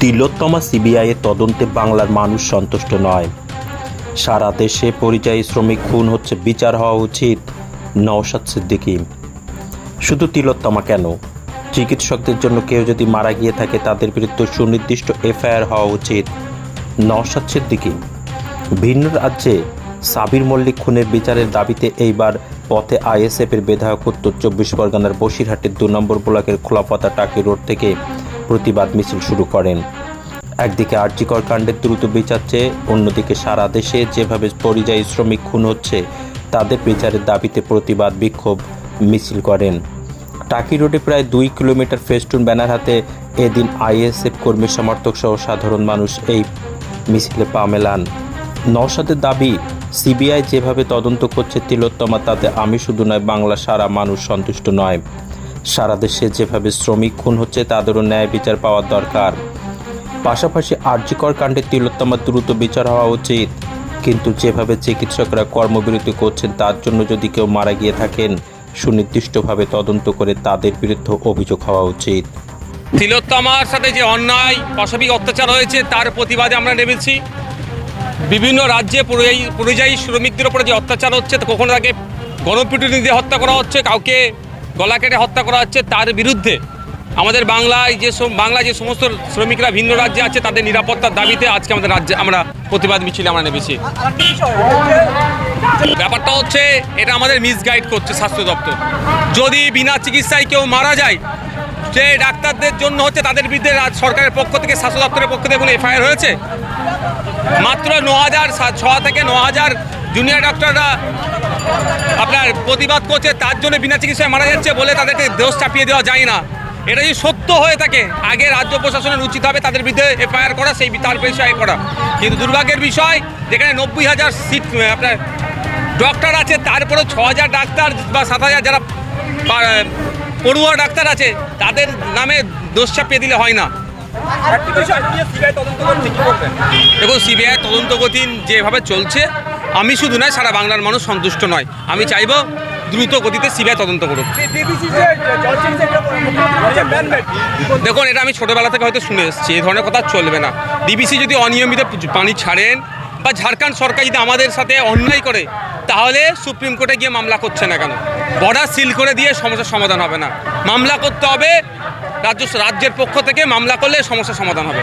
তিলোত্তমা সিবিআইয়ের তদন্তে বাংলার মানুষ সন্তুষ্ট নয়। সারা দেশে পরিযায়ী শ্রমিক খুন হচ্ছে, বিচার হওয়া উচিত, নওশাদ সিদ্দিকী। শুধু তিলোত্তমা কেন? চিকিৎসকদের জন্য কেউ যদি মারা গিয়ে থাকে, তাদের বিরুদ্ধে সুনির্দিষ্ট এফআইআর হওয়া উচিত, নওশাদ সিদ্দিকী। ভিন্ন রাজ্যে সাবির মল্লিক খুনের বিচারের দাবিতে এইবার পথে আইএসএফের বিধায়ক উত্তর চব্বিশ পরগনার বসিরহাটের দু নম্বর ব্লকের খোলাপাতা টাকি রোড থেকে প্রতিবাদ মিছিল শুরু করেন। একদিকে আর্যিকর কাণ্ডের দ্রুত বিচার চেয়ে অন্যদিকে সারা দেশে যেভাবে পরিযায়ী শ্রমিক খুন হচ্ছে, তাদের বিচারের দাবিতে প্রতিবাদ বিক্ষোভ মিছিল করেন। টাকি রোডে প্রায় দুই কিলোমিটার ফেস্টুন ব্যানার হাতে এদিন আইএসএফ কর্মী সমর্থক সহ সাধারণ মানুষ এই মিছিলে পা মেলান। নওশাদের দাবি, সিবিআই যেভাবে তদন্ত করছে তিলোত্তমা, তাতে আমি শুধু নয় বাংলা সারা মানুষ সন্তুষ্ট নয়। সারা দেশে যেভাবে শ্রমিক খুন হচ্ছে, তাদেরও ন্যায় বিচার পাওয়ার দরকার। পাশাপাশি আর্যিকর কাণ্ডে তিলোত্তমার দ্রুত বিচার হওয়া উচিত। কিন্তু যেভাবে চিকিৎসকরা কর্মবিরতি করছেন, তার জন্য যদি কেউ মারা গিয়ে থাকেন, সুনির্দিষ্টভাবে তদন্ত করে তাদের বিরুদ্ধে অভিযোগ হওয়া উচিত। তিলোত্তমার সাথে যে অন্যায়, পাশবিক অত্যাচার হয়েছে, তার প্রতিবাদে আমরা নেমেছি। বিভিন্ন রাজ্যে পরিযায়ী শ্রমিকদের উপরে যে অত্যাচার হচ্ছে কখনো তাকে গণপিটুনি দিয়ে হত্যা করা হচ্ছে, কাউকে গলা কেটে হত্যা করা হচ্ছে তার বিরুদ্ধে। আমাদের বাংলায় যে বাংলায় যে সমস্ত শ্রমিকরা ভিন্ন রাজ্যে আছে, তাদের নিরাপত্তার দাবিতে আজকে আমাদের রাজ্যে আমরা প্রতিবাদ মিছিলে আমরা নেমেছি। ব্যাপারটা হচ্ছে, এটা আমাদের মিসগাইড করছে স্বাস্থ্য দপ্তর। যদি বিনা চিকিৎসায় কেউ মারা যায়, যে ডাক্তারদের জন্য হচ্ছে তাদের বিরুদ্ধে সরকারের পক্ষ থেকে, স্বাস্থ্য দপ্তরের পক্ষ থেকে কোনো এফআইআর হয়েছে? মাত্র ন হাজার ছ থেকে ন হাজার জুনিয়র ডাক্তাররা আপনার প্রতিবাদ করছে তার জন্য বিনা চিকিৎসায় মারা যাচ্ছে বলে তাদেরকে দোষ চাপিয়ে দেওয়া যায় না। এটা যদি সত্য হয়ে থাকে আগে রাজ্য প্রশাসনের উচিত হবে তাদের বিরুদ্ধে এফআইআর করা সেই তার বিষয়ে করা। কিন্তু দুর্ভাগ্যের বিষয় যেখানে নব্বই হাজার সিট আপনার ডক্টর আছে তারপরে ছ হাজার ডাক্তার বা সাত হাজার যারা পড়ুয়া ডাক্তার আছে তাদের নামে দোষ চাপিয়ে দিলে হয় না। দেখুন সিবিআই তদন্ত গতি যেভাবে চলছে আমি শুধু নয়, সারা বাংলার মানুষ সন্তুষ্ট নয়। আমি চাইব দ্রুত গতিতে সিবিআই তদন্ত করুক। দেখুন, এটা আমি ছোটোবেলা থেকে হয়তো শুনে এসেছি। এই ধরনের কথা চলবে না। ডিবিসি যদি অনিয়মিত পানি ছাড়েন বা ঝাড়খণ্ড সরকার যদি আমাদের সাথে অন্যায় করে, তাহলে সুপ্রিম কোর্টে গিয়ে মামলা করছে না কেন? বর্ডার সিল করে দিয়ে সমস্যার সমাধান হবে না। মামলা করতে হবে, রাজ্য রাজ্যের পক্ষ থেকে মামলা করলে সমস্যার সমাধান হবে।